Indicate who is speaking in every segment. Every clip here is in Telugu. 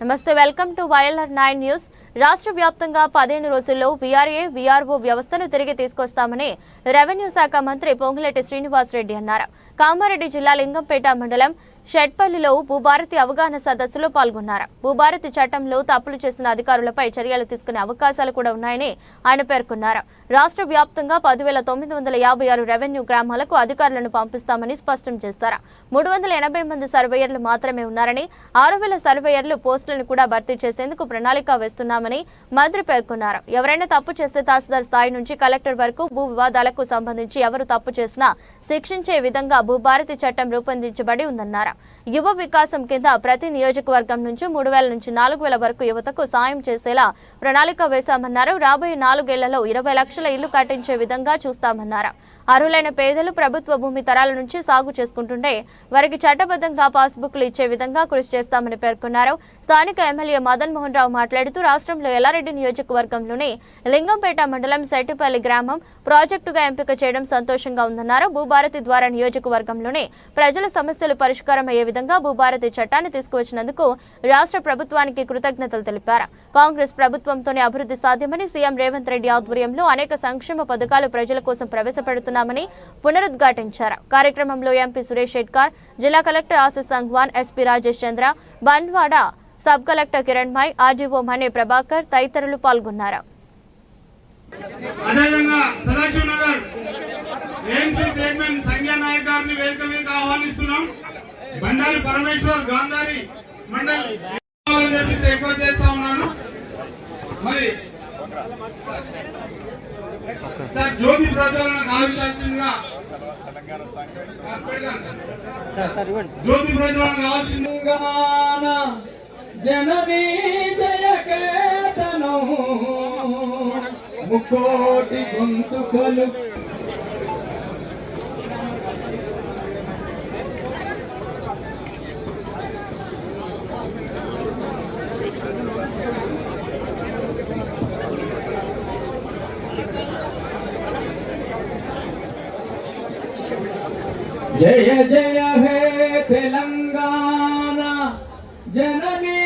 Speaker 1: నమస్తే welcome to YLR nine news రాష్ట్ర వ్యాప్తంగా పదిహేను రోజుల్లో వీఆర్ఏ వీఆర్ఓ వ్యవస్థను తిరిగి తీసుకొస్తామని రెవెన్యూ శాఖ మంత్రి పొంగులెట్టి శ్రీనివాస్ రెడ్డి అన్నారు. కామారెడ్డి జిల్లా లింగంపేట మండలం షెడ్పల్లిలో భూభారతి అవగాహన సదస్సులో పాల్గొన్నారు. భూభారతి చట్టంలో తప్పులు చేసిన అధికారులపై చర్యలు తీసుకునే అవకాశాలు కూడా ఉన్నాయని ఆయన పేర్కొన్నారు. రాష్ట్ర వ్యాప్తంగా పదివేల తొమ్మిది వందల యాభై ఆరు రెవెన్యూ గ్రామాలకు అధికారులను పంపిస్తామని స్పష్టం చేశారు. మూడు వందల ఎనభై మంది సర్వేయర్లు మాత్రమే ఉన్నారని ఆరు వేల సర్వేయర్లు పోస్టులను కూడా భర్తీ చేసేందుకు ప్రణాళిక వేస్తున్నామని మంత్రి పేర్కొన్నారు. ఎవరైనా తప్పు చేస్తే తహసీల్దార్ స్థాయి నుంచి కలెక్టర్ వరకు భూ వివాదాలకు సంబంధించి ఎవరు తప్పు చేసినా శిక్షించే విధంగా భూభారతి చట్టం రూపొందించబడి ఉందన్నారు. యువ వికాసం కింద ప్రతి నియోజకవర్గం నుంచి మూడు వేల నుంచి నాలుగు వేల వరకు యువతకు సాయం చేసేలా ప్రణాళిక వేశామన్నారు. రాబోయే నాలుగేళ్ళలో ఇరవై లక్షల ఇల్లు కట్టించే విధంగా చూస్తామన్నారు. అర్హులైన పేదలు ప్రభుత్వ భూమి తరాల నుంచి సాగు చేసుకుంటుంటే వారికి చట్టబద్ధంగా పాస్బుక్లు ఇచ్చే విధంగా కృషి చేస్తామని పేర్కొన్నారు. స్థానిక ఎమ్మెల్యే మదన్ మోహన్ రావు మాట్లాడుతూ రాష్ట్రంలో ఎల్లారెడ్డి నియోజకవర్గంలోని లింగంపేట మండలం సెట్టిపల్లి గ్రామం ప్రాజెక్టుగా ఎంపిక చేయడం సంతోషంగా ఉందన్నారు. భూభారతి ద్వారా నియోజకవర్గంలోని ప్రజల సమస్యలు పరిష్కారం అయ్యే విధంగా భూభారతి చట్టాన్ని తీసుకువచ్చినందుకు రాష్ట్ర ప్రభుత్వానికి కృతజ్ఞతలు తెలిపారు. కాంగ్రెస్ ప్రభుత్వంతోనే అభివృద్ధి సాధ్యమని సీఎం రేవంత్ రెడ్డి ఆధ్వర్యంలో అనేక సంక్షేమ పథకాలు ప్రజల కోసం చేస్తున్నామని పునరుద్ఘాటించారు. కార్యక్రమంలో ఎంపీ సురేష్ షెట్కార్ జిల్లా collector Ashish Sangwan SP Rajesh Chandra Banwada sub collector Kiranmai RDO Mane Prabhakar తదితరులు పాల్గొన్నారు.
Speaker 2: అదేవిధంగా సదాశివ్ నగర్ ఏఎంసీ చైర్మన్ సంజయ్ నాయక్ గారిని వేదిక మీద ఆహ్వానిస్తున్నాం. బండారి పరమేశ్వర్ గాంధారి మండలి అని చేస్తా ఉన్నాను. మరి సార్ జ్యోతి ప్రజ్వలన కావించాల్సిందిగా జ్యోతి ప్రజ్వలన కావాల్సింది
Speaker 3: తెలంగాణ జననీ జయకేతనం. ముక్కోటి గొంతుకలు జయ జయ హే తెలంగాణ. జననీ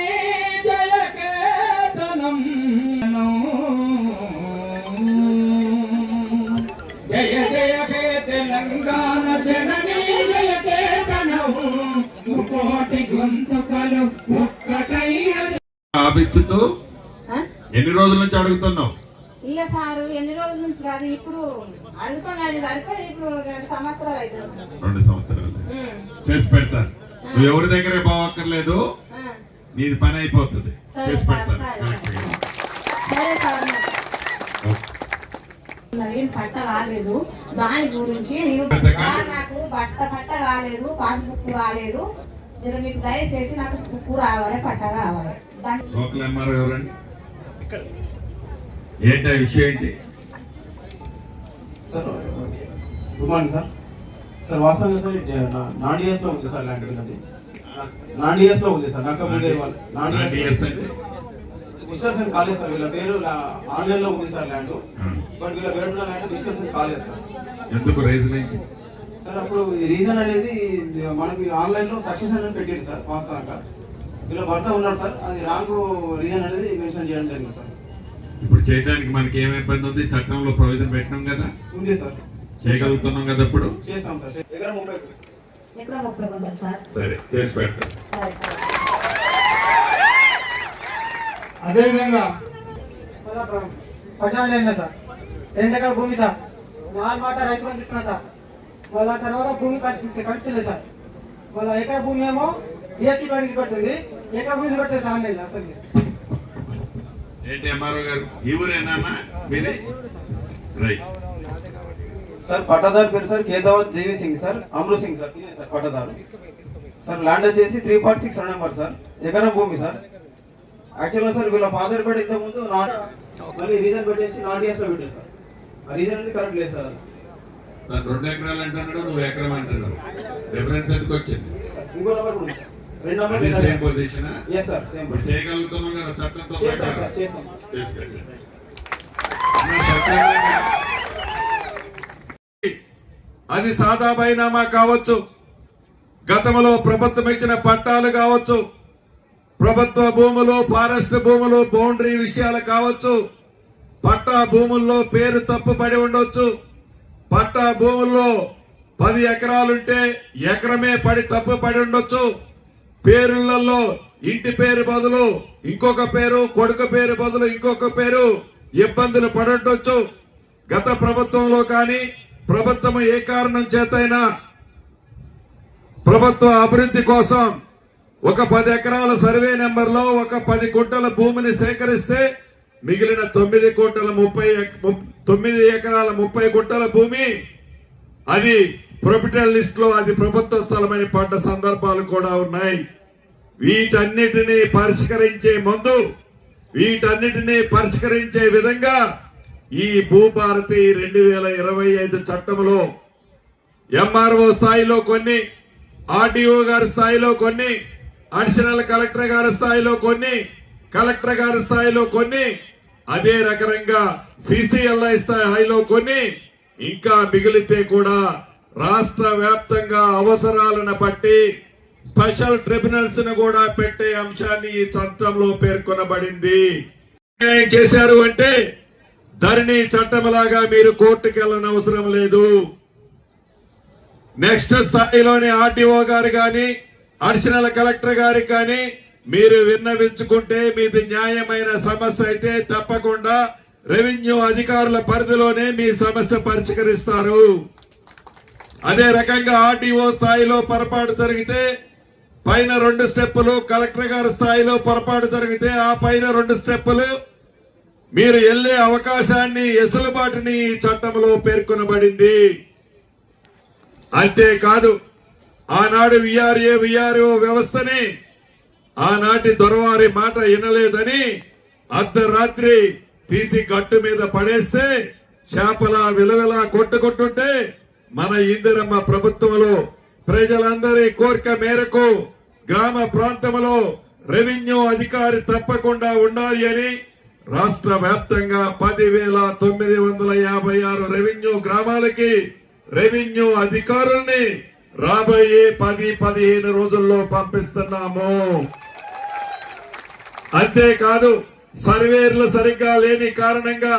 Speaker 3: జయ కేతనం. జయ జయ హే తెలంగాణ. జననీ జయ కేతనం. కోటి గొంతుకలు ఒక్కటై
Speaker 2: ఆపించుతూ? ఎన్ని రోజుల నుంచి అడుగుతున్నావు?
Speaker 4: ఇక సారు ఎన్ని రోజుల నుంచి కాదు ఇప్పుడు సరిపోయి ఇప్పుడు రెండు సంవత్సరాలు అవుతుంది
Speaker 2: రెండు సంవత్సరాలు. చేసి పెడతాను నువ్వు ఎవరి దగ్గరే పోవక్కర్లేదు నీది పని అయిపోతుంది. చేసి.
Speaker 4: ఉన్నది పట్ట కాలేదు. దాని గురించి నేను నాకు బట్ట పట్ట కాలేదు. పాస్బుక్ రాలేదు. మీరు మీకు దయచేసి నాకు బుక్ రావాలి పట్ట కావాలి.
Speaker 2: లోకల్ ఎవరండి? ఏంటి విషయం ఏంటి?
Speaker 5: Sir good morning sir. Sir వాస్తవంగా సార్ నాన్ డిఎస్లో ఉంది సార్ ల్యాండ్ అది నాన్ డిఎస్లో ఉంది సార్ నాకు నాన్ డిఎస్
Speaker 2: అంటే?
Speaker 5: డిస్టర్షన్ కాలేదు సార్ వీళ్ళ పేరు ఆన్లైన్లో ఉంది సార్ ల్యాండ్. బట్ వీళ్ళ పేరు ల్యాండ్ డిస్టర్షన్ కాలేదు సార్.
Speaker 2: ఎందుకు రీజన్
Speaker 5: సార్ అప్పుడు రీజన్ అనేది మనకి ఆన్లైన్లో సక్సెస్ అనేది పెట్టాడు సార్ వాస్తవంగా. వీళ్ళ భర్త ఉన్నాడు సార్ అది రాంగ్ రీజన్ అనేది మెన్షన్ చేయడం జరిగింది సార్.
Speaker 2: ఇప్పుడు చేయడానికి మనకి ఏం ఇబ్బంది ఉంది? చట్టంలో ప్రొవిజన్ పెట్టినాం కదా?
Speaker 5: ఉంది సార్.
Speaker 2: చేయగలుగుతున్నాం కదా ఇప్పుడు?
Speaker 5: చేస్తాం సార్. ముప్పై
Speaker 4: ముప్పై సార్.
Speaker 2: సరే చేసి పెడతాం.
Speaker 3: అదేవిధంగా పచాలి సార్. రెండు ఎకరాల భూమి సార్. నాలుగు మాట రైతు బంధు ఇస్తున్నా సార్. వాళ్ళ తర్వాత భూమి కట్టిస్తే కట్టించలేదు సార్. వాళ్ళ ఎకర భూమి ఏమో ఏసీ పడికి పడుతుంది. ఎకర భూమి పడుతుంది సార్ అసలు.
Speaker 2: ఏంటి ఎంఆర్ఓ గారు? ఈ ఊరేనా మీది? రైట్.
Speaker 5: సార్ పట్టాదారు పేరు sir Kedavath Devi Singh sir Amrit Singh sir పట్టాదారు. సార్ ల్యాండ్ వచ్చేసి three forty six number sir ఎకరం భూమి సార్. యాక్చువల్గా సార్ వీళ్ళ ఫాదర్ కూడా ఇంత ముందు మళ్ళీ రీజన్ పెట్టేసి నాట్ ఇయర్స్లో పెట్టారు సార్. ఆ రీజన్ అనేది కరెక్ట్ లేదు సార్.
Speaker 2: రెండు ఎకరాలు అంటున్నాడు నువ్వు ఎకరం అంటున్నావు డిఫరెన్స్ ఎందుకు వచ్చింది?
Speaker 5: ఇంకో నెంబర్ కూడా. రెండు
Speaker 2: అది same
Speaker 5: number
Speaker 2: position
Speaker 5: yes sir same
Speaker 2: ఇప్పుడు చేయగలుగుతున్నాం కదా? చట్టంతో
Speaker 5: చేస్తాం
Speaker 2: ప్రకారం
Speaker 5: సార్ చేస్తాం.
Speaker 2: తీసుకెళ్ళి మన చట్టంగా అది సాదా బైనామా కావచ్చు. గతంలో ప్రభుత్వం ఇచ్చిన పట్టాలు కావచ్చు. ప్రభుత్వ భూములు ఫారెస్ట్ భూములు బౌండరీ విషయాలు కావచ్చు. పట్టా భూముల్లో పేరు తప్పుపడి ఉండొచ్చు. పట్టా భూముల్లో పది ఎకరాలుంటే ఎకరమే పడి తప్పు పడి ఉండొచ్చు. పేరులలో ఇంటి పేరు బదులు ఇంకొక పేరు కొడుకు పేరు బదులు ఇంకొక పేరు ఇబ్బందులు పడటొచ్చు గత ప్రభుత్వంలో కానీ ప్రభుత్వం ఏ కారణం చేతైనా ప్రభుత్వ అభివృద్ధి కోసం ఒక పది ఎకరాల సర్వే నెంబర్లో ఒక పది గుంటల భూమిని సేకరిస్తే మిగిలిన తొమ్మిది గుంటల ముప్పై తొమ్మిది ఎకరాల ముప్పై గుంటల భూమి అది ప్రొపిటల్ లిస్ట్లో అది ప్రభుత్వ స్థలమని పడ్డ సందర్భాలు కూడా ఉన్నాయి. వీటన్నిటినీ పరిష్కరించే ముందు వీటన్నిటినీ పరిష్కరించే విధంగా ఈ భూభారతి రెండు వేల ఇరవై ఐదు చట్టంలో ఎంఆర్ఓ స్థాయిలో కొన్ని ఆర్డీఓ గారి స్థాయిలో కొన్ని అడిషనల్ కలెక్టర్ గారి స్థాయిలో కొన్ని కలెక్టర్ గారి స్థాయిలో కొన్ని అదే రకంగా సిసిఎల్ఐ స్థాయిలో కొన్ని ఇంకా మిగిలితే కూడా రాష్ట్ర వ్యాప్తంగా అవసరాలను బట్టి స్పెషల్ ట్రిబ్యునల్స్ను కూడా పెట్టే అంశాన్ని ఈ చట్టంలో పేర్కొనబడింది. ఏం చేశారు అంటే ధరణి చట్టంలాగా మీరు కోర్టుకు వెళ్ళని అవసరం లేదు. నెక్స్ట్ స్థాయిలోని ఆర్టీఓ గారు కానీ అడిషనల్ కలెక్టర్ గారికి కానీ మీరు విన్నవించుకుంటే మీది న్యాయమైన సమస్య అయితే తప్పకుండా రెవెన్యూ అధికారుల పరిధిలోనే మీ సమస్య పరిష్కరిస్తారు. అదే రకంగా ఆర్టీఓ స్థాయిలో పొరపాటు జరిగితే పైన రెండు స్టెప్పులు కలెక్టర్ గారి స్థాయిలో పొరపాటు జరిగితే ఆ పైన రెండు స్టెప్పులు మీరు వెళ్ళే అవకాశాన్ని ఎసులుబాటుని ఈ చట్టంలో పేర్కొనబడింది. అంతేకాదు ఆనాడు విఆర్ఏ విఆర్ఓ వ్యవస్థని ఆనాటి దొరవారి మాట వినలేదని అర్ధరాత్రి తీసి గట్టు మీద పడేస్తే చేపల విలవిలా కొట్టుకుంటుంటే మన ఇందిరమ్మ ప్రభుత్వంలో ప్రజలందరి కోరిక మేరకు గ్రామ ప్రాంతంలో రెవెన్యూ అధికారి తప్పకుండా ఉండాలి అని రాష్ట్ర వ్యాప్తంగా పదివేల తొమ్మిది వందల యాభై ఆరు రెవెన్యూ గ్రామాలకి రెవెన్యూ అధికారుల్ని రాబోయే పది పదిహేను రోజుల్లో పంపిస్తున్నాము. అంతేకాదు సర్వేర్లు సరిగ్గా లేని కారణంగా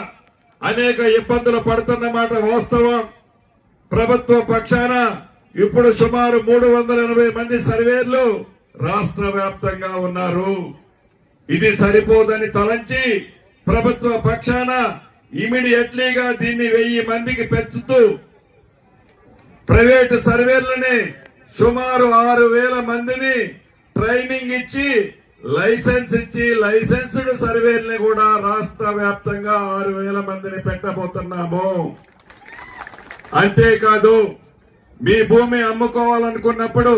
Speaker 2: అనేక ఇబ్బందులు పడుతున్న మాట వాస్తవం. ప్రభుత్వ పక్షాన ఇప్పుడు సుమారు మూడు వందల ఎనభై మంది సర్వేర్లు రాష్ట్ర వ్యాప్తంగా ఉన్నారు. ఇది సరిపోదని తలంచి ప్రభుత్వ పక్షాన ఇమీడియట్లీగా దీన్ని వెయ్యి మందికి పెంచుతూ ప్రైవేటు సర్వేర్లని సుమారు ఆరు వేల మందిని ట్రైనింగ్ ఇచ్చి లైసెన్స్ ఇచ్చి లైసెన్స్డ్ సర్వేర్ని కూడా రాష్ట్ర వ్యాప్తంగా ఆరు వేల మందిని పెట్టబోతున్నాము. అంతేకాదు మీ భూమి అమ్ముకోవాలనుకున్నప్పుడు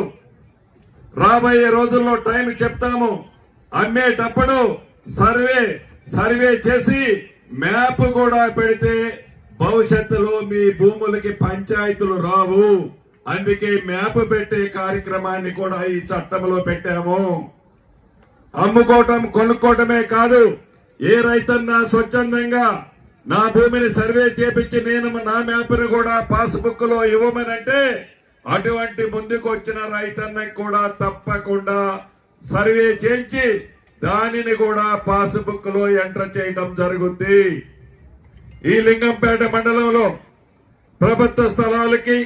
Speaker 2: రాబోయే రోజుల్లో టైం చెప్తాము. అమ్మేటప్పుడు సర్వే సర్వే చేసి మ్యాప్ కూడా పెడితే భవిష్యత్తులో మీ భూములకి పంచాయతీలు రావు. అందుకే మ్యాప్ పెట్టే కార్యక్రమాన్ని కూడా ఈ చట్టంలో పెట్టాము. అమ్ముకోవటం కొనుక్కోవటమే కాదు ఏ రైతన్నా స్వచ్ఛందంగా నా భూమిని సర్వే చేపించి నేను నా మ్యాప్ని కూడా పాస్బుక్లో ఇవ్వమనంటే అటువంటి ముందుకు వచ్చిన రైతన్నకి కూడా తప్పకుండా సర్వే చేయించి దానిని కూడా పాస్బుక్లో ఎంటర్ చేయడం జరుగుద్ది. ఈ లింగంపేట మండలంలో ప్రభుత్వ స్థలాలకి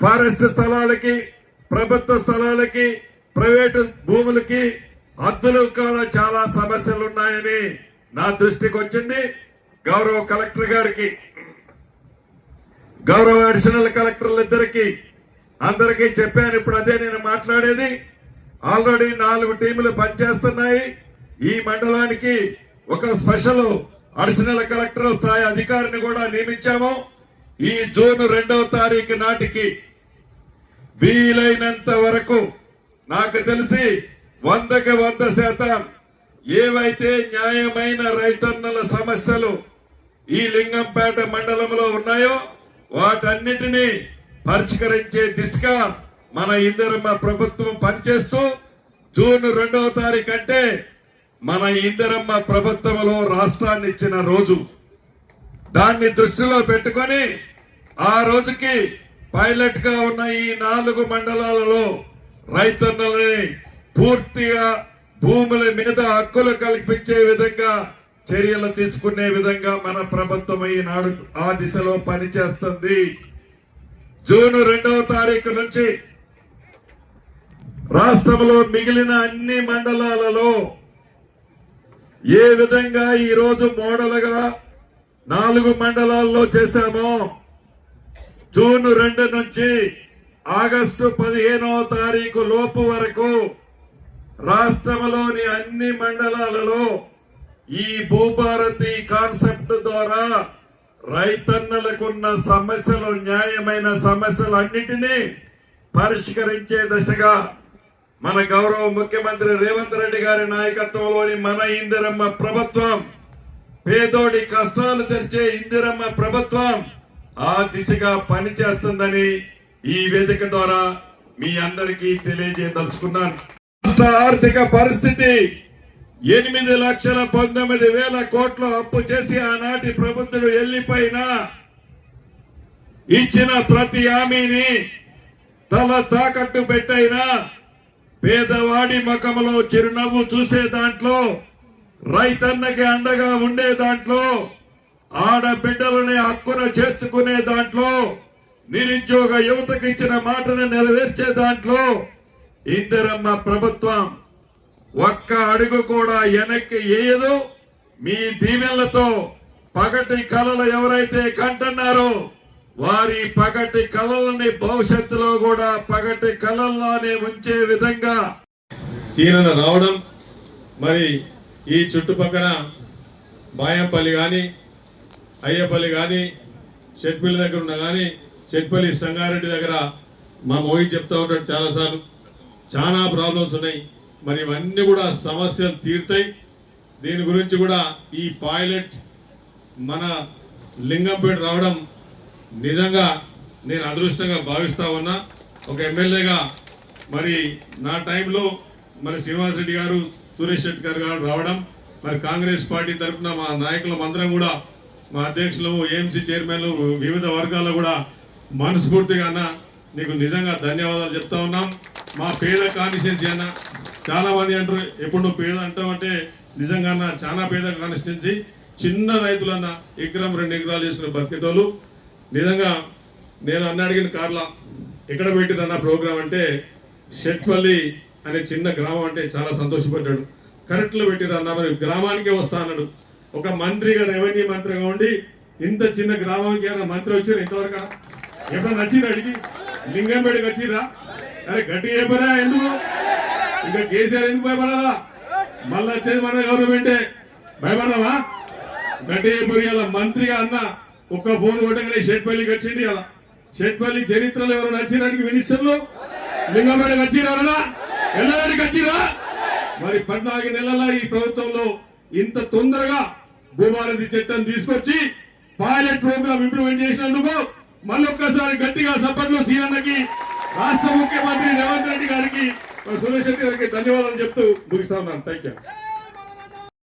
Speaker 2: ఫారెస్ట్ స్థలాలకి ప్రభుత్వ స్థలాలకి ప్రైవేటు భూములకి అద్దులు కూడా చాలా సమస్యలు ఉన్నాయని నా దృష్టికి వచ్చింది గౌరవ కలెక్టర్ గారికి గౌరవ అడిషనల్ కలెక్టర్లు ఇద్దరికి అందరికీ చెప్పాను ఇప్పుడు అదే నేను మాట్లాడేది. ఆల్రెడీ నాలుగు టీములు పనిచేస్తున్నాయి. ఈ మండలానికి ఒక స్పెషల్ అడిషనల్ కలెక్టర్ స్థాయి అధికారిని కూడా నియమించాము. ఈ జూన్ రెండవ తారీఖు నాటికి వీలైనంత వరకు నాకు తెలిసి వందకి వంద శాతం ఏవైతే న్యాయమైన రైతన్నల సమస్యలు ఈ లింగంపేట మండలంలో ఉన్నాయో వాటన్నిటినీ పరిష్కరించే దిశగా మన ఇందిరమ్మ ప్రభుత్వం పనిచేస్తూ జూన్ రెండవ తారీఖు అంటే మన ఇందిరమ్మ ప్రభుత్వంలో రాష్ట్రాన్ని ఇచ్చిన రోజు. దాన్ని దృష్టిలో పెట్టుకొని ఆ రోజుకి పైలట్గా ఉన్న ఈ నాలుగు మండలాలలో రైతన్నలని పూర్తిగా భూముల మీద హక్కులు కల్పించే విధంగా చర్యలు తీసుకునే విధంగా మన ప్రభుత్వం ఈనాడు ఆ దిశలో పనిచేస్తుంది. జూన్ రెండవ తారీఖు నుంచి రాష్ట్రంలో మిగిలిన అన్ని మండలాలలో ఏ విధంగా ఈరోజు మోడల్గా నాలుగు మండలాల్లో చేశామో జూన్ రెండు నుంచి ఆగస్టు పదిహేనవ తారీఖు లోపు వరకు రాష్ట్రంలోని అన్ని మండలాలలో ఈ భూభారతి కాన్సెప్ట్ ద్వారా రైతన్నలకున్న సమస్యలు న్యాయమైన సమస్యలు అన్నిటినీ పరిష్కరించే దశగా మన గౌరవ ముఖ్యమంత్రి రేవంత్ రెడ్డి గారి నాయకత్వంలోని మన ఇందిరమ్మ ప్రభుత్వం పేదోడి కష్టాలు తెరిచే ఇందిరమ్మ ప్రభుత్వం ఆ దిశగా పనిచేస్తుందని ఈ వేదిక ద్వారా మీ అందరికీ తెలియజేయదలుచుకున్నాను. ఆర్థిక పరిస్థితి ఎనిమిది లక్షల పంతొమ్మిది వేల కోట్ల అప్పు చేసి ఆనాటి ప్రభుత్వం వెళ్ళిపోయినా ఇచ్చిన ప్రతి హామీని తల తాకట్టు పెట్టైనా పేదవాడి ముఖంలో చిరునవ్వు చూసే దాంట్లో రైతన్నకి అండగా ఉండే దాంట్లో ఆడబిడ్డలని హక్కున చేర్చుకునే దాంట్లో నిరుద్యోగ యువతకి ఇచ్చిన మాటను నెరవేర్చే దాంట్లో ఇందిరమ్మ ప్రభుత్వం ఒక్క అడుగు కూడా వెనక్కి వేయదు. మీ దీవెనలతో పగటి కళలు ఎవరైతే కంటున్నారో వారి పగటి కళలని భవిష్యత్తులో కూడా పగటి కళల్లోనే ఉంచే విధంగా
Speaker 6: సీనన రావడం మరి ఈ చుట్టుపక్కల బాయంపల్లి కానీ అయ్యపల్లి కానీ షెట్పల్లి దగ్గర ఉన్న కానీ షెట్పల్లి సంగారెడ్డి దగ్గర మా మోహిత్ చెప్తా ఉంటాడు చాలాసార్లు. చాలా ప్రాబ్లమ్స్ ఉన్నాయి. మరి ఇవన్నీ కూడా సమస్యలు తీరుతాయి. దీని గురించి కూడా ఈ పైలట్ మన లింగంపేట రావడం నిజంగా నేను అదృష్టంగా భావిస్తా ఉన్నా. ఒక ఎమ్మెల్యేగా మరి నా టైంలో మరి శ్రీనివాస్ రెడ్డి గారు సురేష్ శెట్టి గారు గారు రావడం మరి కాంగ్రెస్ పార్టీ తరఫున మా నాయకులం అందరం కూడా మా అధ్యక్షులు ఏఎంసీ చైర్మన్లు వివిధ వర్గాల్లో కూడా మనస్ఫూర్తిగా అన్న. నీకు నిజంగా ధన్యవాదాలు చెప్తా ఉన్నాం. మా పేద కాన్స్టిట్యున్సీ అన్న చాలా మంది అంటారు ఎప్పుడు నువ్వు పేద అంటావంటే నిజంగా అన్న చాలా పేద కాన్స్టిట్యున్సీ. చిన్న రైతులన్న ఎకరం రెండు ఎకరాలు చేసుకునే బతికేటోళ్ళు. నిజంగా నేను అన్న అడిగిన కార్లా ఎక్కడ పెట్టిరన్న ప్రోగ్రాం అంటే షెట్పల్లి అనే చిన్న గ్రామం అంటే చాలా సంతోషపడ్డాడు. కరెక్ట్లో పెట్టిరన్న మరి గ్రామానికే వస్తా అన్నాడు. ఒక మంత్రిగా రెవెన్యూ మంత్రిగా ఉండి ఇంత చిన్న గ్రామానికి ఏమైనా మంత్రి వచ్చారు ఇంతవరకు ఎప్పుడైనా నచ్చింది అడిగి? లింగంపేటకి వచ్చిరా అరే గట్టి చెప్పరా ఎందుకు? ఇంకా కేసీఆర్ ఎందుకు భయపడాలా? మళ్ళీ వచ్చేది మన గవర్నమెంటే భయపడదామా? గట్టి చెప్పరు ఇలా మంత్రిగా అన్న ఒక్క ఫోన్ కొట్టగానే షేట్పల్లికి వచ్చింది అలా షేట్పల్లి చరిత్రలో ఎవరు నచ్చినానికి మినిస్టర్లు? లింగంపేటకి వచ్చిరా ఎల్లడికి వచ్చిరా మరి పద్నాలుగు నెలల ఈ ప్రభుత్వంలో ఇంత తొందరగా భూభారతి చట్టం తీసుకొచ్చి పైలట్ ప్రోగ్రామ్ ఇంప్లిమెంట్ చేసినందుకు మళ్ళొక్కసారి గట్టిగా సభలో సీనన్నకి రాష్ట్ర ముఖ్యమంత్రి రేవంత్ రెడ్డి గారికి సురేష్ రెడ్డి గారికి ధన్యవాదాలు చెప్తూ ముగిస్తా ఉన్నాను. Thank you